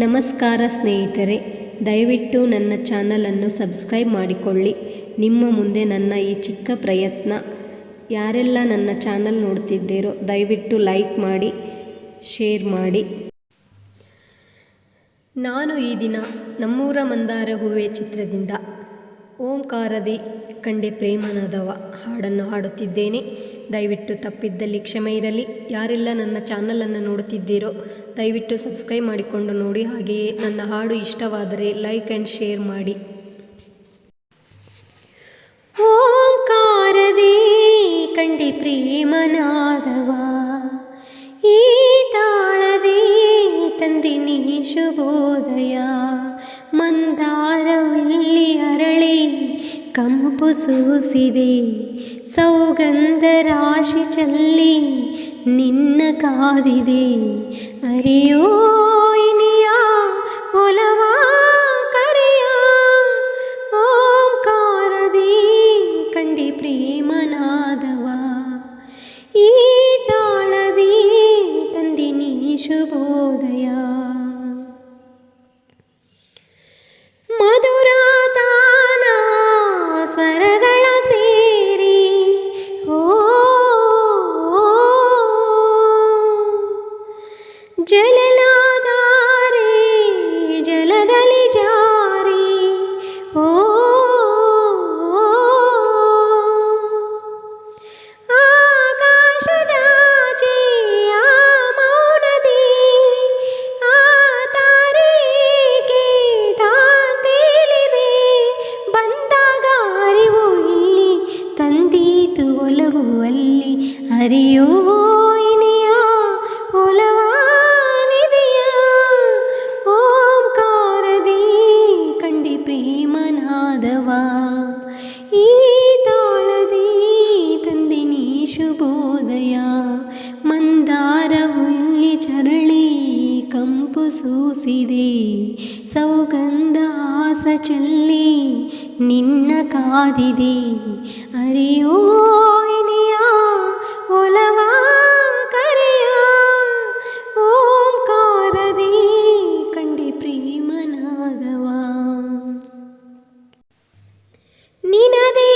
ನಮಸ್ಕಾರ ಸ್ನೇಹಿತರೆ, ದಯವಿಟ್ಟು ನನ್ನ ಚಾನಲನ್ನು ಸಬ್ಸ್ಕ್ರೈಬ್ ಮಾಡಿಕೊಳ್ಳಿ. ನಿಮ್ಮ ಮುಂದೆ ನನ್ನ ಈ ಚಿಕ್ಕ ಪ್ರಯತ್ನ. ಯಾರೆಲ್ಲ ನನ್ನ ಚಾನಲ್ ನೋಡ್ತಿದ್ದೀರೋ, ದಯವಿಟ್ಟು ಲೈಕ್ ಮಾಡಿ, ಶೇರ್ ಮಾಡಿ. ನಾನು ಈ ದಿನ ನಮ್ಮೂರ ಮಂದಾರ ಹೂವೆ ಚಿತ್ರದಿಂದ ಓಂಕಾರದಿ ಕಂಡೆ ಪ್ರೇಮನಾದವ ಹಾಡನ್ನು ಹಾಡುತ್ತಿದ್ದೇನೆ. ದಯವಿಟ್ಟು ತಪ್ಪಿದ್ದಲ್ಲಿ ಕ್ಷಮೆ ಇರಲಿ. ಯಾರೆಲ್ಲ ನನ್ನ ಚಾನಲನ್ನು ನೋಡುತ್ತಿದ್ದೀರೋ, ದಯವಿಟ್ಟು ಸಬ್ಸ್ಕ್ರೈಬ್ ಮಾಡಿಕೊಂಡು ನೋಡಿ. ಹಾಗೆಯೇ ನನ್ನ ಹಾಡು ಇಷ್ಟವಾದರೆ ಲೈಕ್ ಆ್ಯಂಡ್ ಶೇರ್ ಮಾಡಿ. ಓಂಕಾರದಿ ಕಂಡಿ ಪ್ರೇಮನಾದವ, ಈ ತಾಳದೇ ತಂದಿನಿ ಶುಭೋದಯ. ಕಂಪು ಸೂಸಿದೆ ಸೌಗಂಧ ರಾಶಿ ಚಲ್ಲಿ ನಿನ್ನ ಕಾದಿದೆ. ಅರಿಯೋ ಇನಿಯ ಒಲವಾ ಕರೆಯ. ಓಂಕಾರದಿ ಕಂಡಿ ಪ್ರೇಮನಾದವ. ಈ ತಾಳದಿ ತಂದಿನಿ ಶುಭೋದಯ ಜಲಲಾಧಾರೆ ಜಲದಲ್ಲಿ ಜಾರಿ ಓ ಆಕಾಶದಾಚೆ ಆ ಮೌನದಿ ಆ ತಾರೆಗೆ ತಾಂತೇಲಿದೆ ಬಂದಾಗ ಅರಿವು ಇಲ್ಲಿ ತಂದೀತು ಒಲವು ಅಲ್ಲಿ ಅರಿಯೋ ಈ ತಾಳದಿ ತಂದಿನಿ ಶುಭೋದಯ ಮಂದಾರವು ಇಲ್ಲಿ ಚರಳಿ ಕಂಪು ಸೂಸಿದೆ. ಸೌಗಂಧ ಆಸ ಚೆಲ್ಲಿ ನಿನ್ನ ಕಾದಿದೆ. ಅರಿಯೋ ನಿನದೇ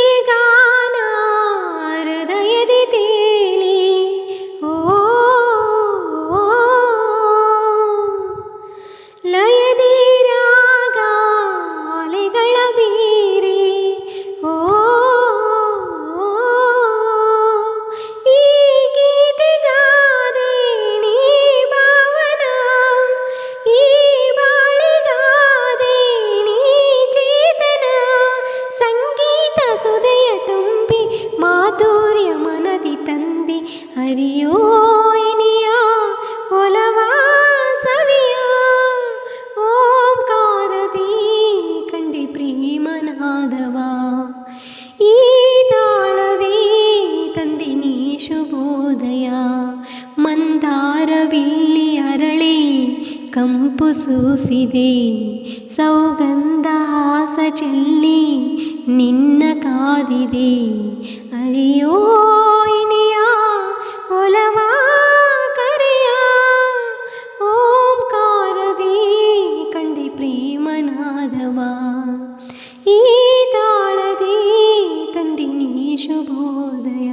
ಪ್ರೇಮನಾದವ ಈ ತಾಳದಿ ತಂದಿನಿ ಶುಭೋದಯ. ಮಂದಾರವಿಲ್ಲಿ ಅರಳಿ ಕಂಪು ಸೂಸಿದೆ. ಸೌಗಂಧ ಹಾಸ ಚೆಲ್ಲಿ ನಿನ್ನ ಕಾದಿದೆ. ಅರಿಯೋ ಈ ತಾಳದೇ ತಂದಿನಿ ಶುಭೋದಯ